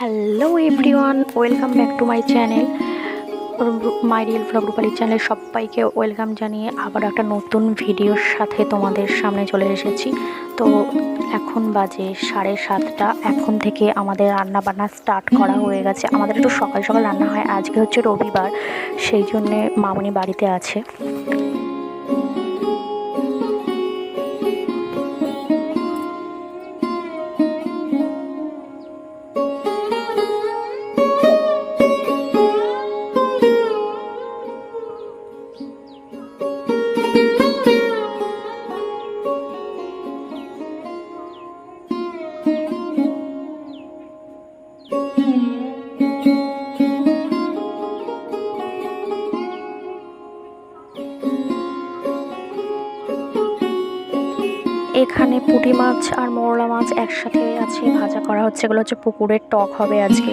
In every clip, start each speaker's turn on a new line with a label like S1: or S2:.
S1: Hello everyone welcome back to my channel my real blog Rupali channel সবাইকে welcome জানিয়ে আবার একটা নতুন ভিডিওর সাথে তোমাদের সামনে চলে এসেছি। তো এখন বাজে সাড়ে সাতটা, এখন থেকে আমাদের রান্না বান্না স্টার্ট করা হয়ে গেছে। আমাদের একটু সকাল সকাল রান্না হয়, আজকে হচ্ছে রবিবার, সেই জন্যে মামনি বাড়িতে আছে। পুঁটি মাছ আর মোরলা মাছ একসাথে আছে, ভাজা করা হচ্ছে। এগুলো হচ্ছে পুকুরের টক হবে আজকে।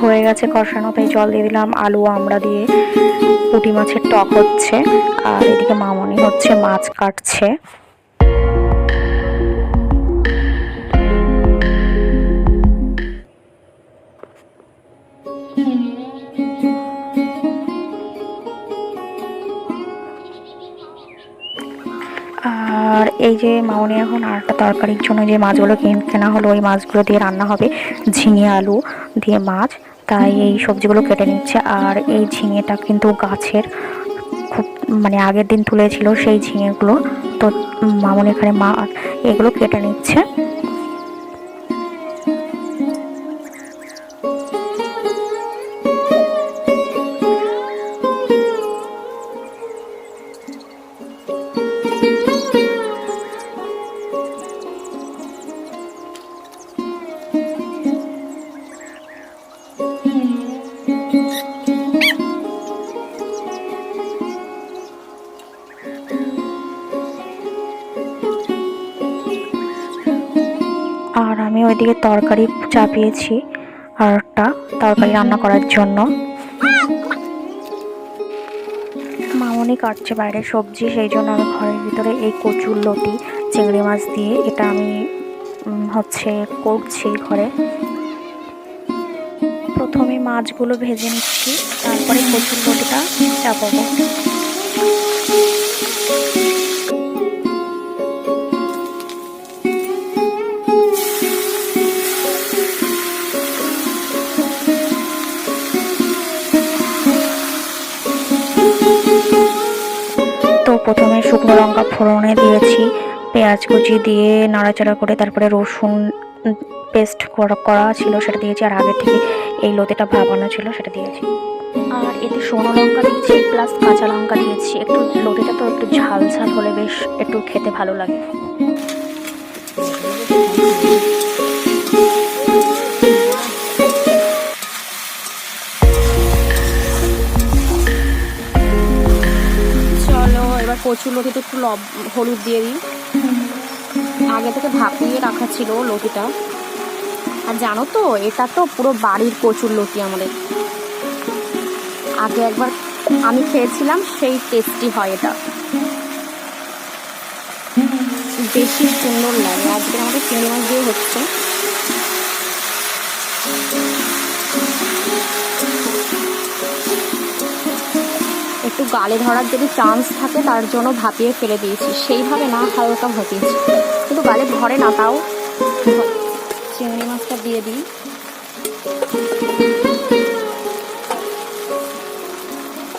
S2: হয়ে
S1: গেছে কষানো, তাই জল দিয়ে দিলাম, আলু, আমরা দিয়ে পুঁটি মাছের টক হচ্ছে, আর এদিকে মামনি হচ্ছে মাছ কাটছে। আর এই যে মামনি এখন আরেকটা তরকারির জন্য যে মাছগুলো কেনা হলো, ওই মাছগুলো দিয়ে রান্না হবে ঝিঙে আলু। দিয়ে মাছ তাই এই সবজিগুলো কেটে নিচ্ছে। আর এই ঝিঙেটা কিন্তু গাছের খুব মানে আগের দিন তুলেছিল সেই ঝিঙেগুলো। তো মামুন এখানে মা এগুলো কেটে নিচ্ছে। ওইদিকে তরকারি চাপিয়েছি আর একটা তরকারি রান্না করার জন্য। মামনি কাটছে বাইরে সবজি, সেই জন্য আমি ঘরের ভিতরে এই কচুর লতি, চিংড়ি মাছ দিয়ে এটা আমি হচ্ছে করছি ঘরে। প্রথমে মাছগুলো ভেজে নিচ্ছি, তারপরে কচুর লতিটা চাপাবো। শুকনো লঙ্কা ফোড়নে দিয়েছি, পেঁয়াজ কুচি দিয়ে নাড়াচাড়া করে তারপরে রসুন পেস্ট করা ছিল সেটা দিয়েছি, আর আগে থেকে এই লোতেটা ভাবানো ছিল সেটা দিয়েছি। আর এতে শুকনো লঙ্কা দিয়েছি, প্লাস কাঁচা লঙ্কা দিয়েছি। একটু লতিটা তো একটু ঝাল ঝাল হলে বেশ একটু খেতে ভালো লাগে। লতিতে একটু লব, হলুদ দিয়ে দিই। আগে থেকে ভাপিয়ে রাখা ছিল লতিটা। আর জানো তো, এটা তো পুরো বাড়ির কচুর লতি আমাদের। আগে একবার আমি খেয়েছিলাম, সেই টেস্টি হয় এটা। বেশি সুন্দর লাগে। আজকে আমাদের চিংড়ি মাছ দিয়ে হচ্ছে। একটু গালে ধরার যদি চান্স থাকে, তার জন্য ভাপিয়ে ফেলে দিয়েছি। সেইভাবে না হালকা ভাপিয়েছি। কিন্তু গালে ধরে না, তাও চিংড়ি মাছটা দিয়ে দিই।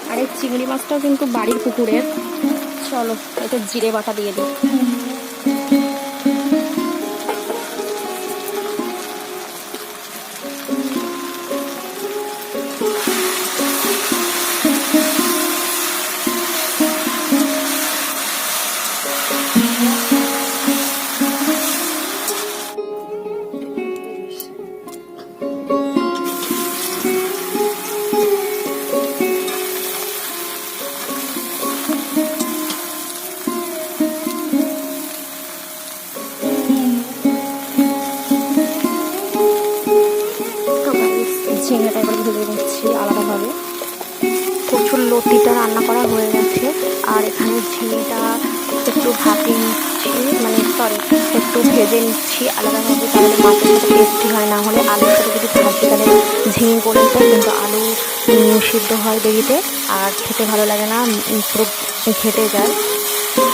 S1: আর এই চিংড়ি মাছটাও কিন্তু বাড়ির পুকুরের। চলো এটা জিরে বাটা দিয়ে দিই। এখানে ঝিঙেটা একটু ভাপে নিচ্ছি মানে সরি একটু ভেজে নিচ্ছি আলাদাভাবে তাহলে মাছের সাথে টেস্টি হয়, না হলে আলুর সাথে যদি ভাজি তাহলে ঝিঙে পড়ে যায় কিন্তু আলু সিদ্ধ হয় দেরিতে, আর খেতে ভালো লাগে না পুরো ঘেটে যায়,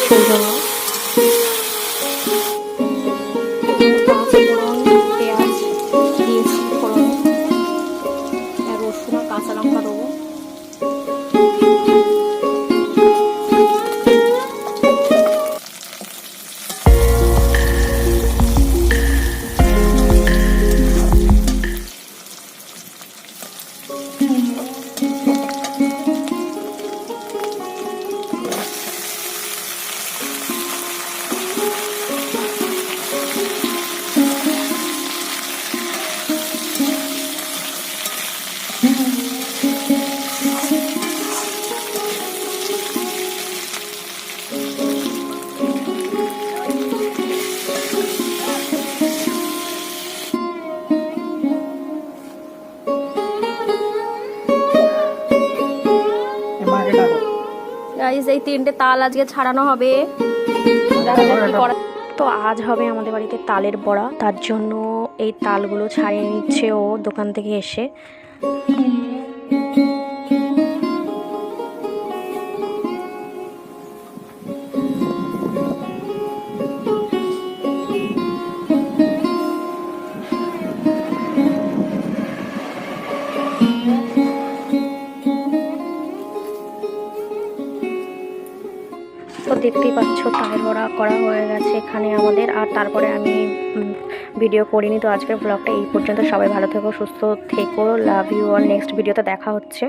S1: সেই জন্য। গাইজ এই তিনটে তাল আজকে ছাড়ানো হবে। তো আজ হবে আমাদের বাড়িতে তালের বড়া। তার জন্য এই তালগুলো ছাড়িয়ে নিচ্ছে ও দোকান থেকে এসে। তো দেখতেই পাচ্ছ, টায়ার ভরা করা হয়ে গেছে এখানে আমাদের। আর তারপরে আমি ভিডিও করিনি, তো আজকের ব্লগটা এই পর্যন্ত। সবাই ভালো থেকো, সুস্থ থেকো। লাভ ইউ আর নেক্সট ভিডিওতে দেখা হচ্ছে।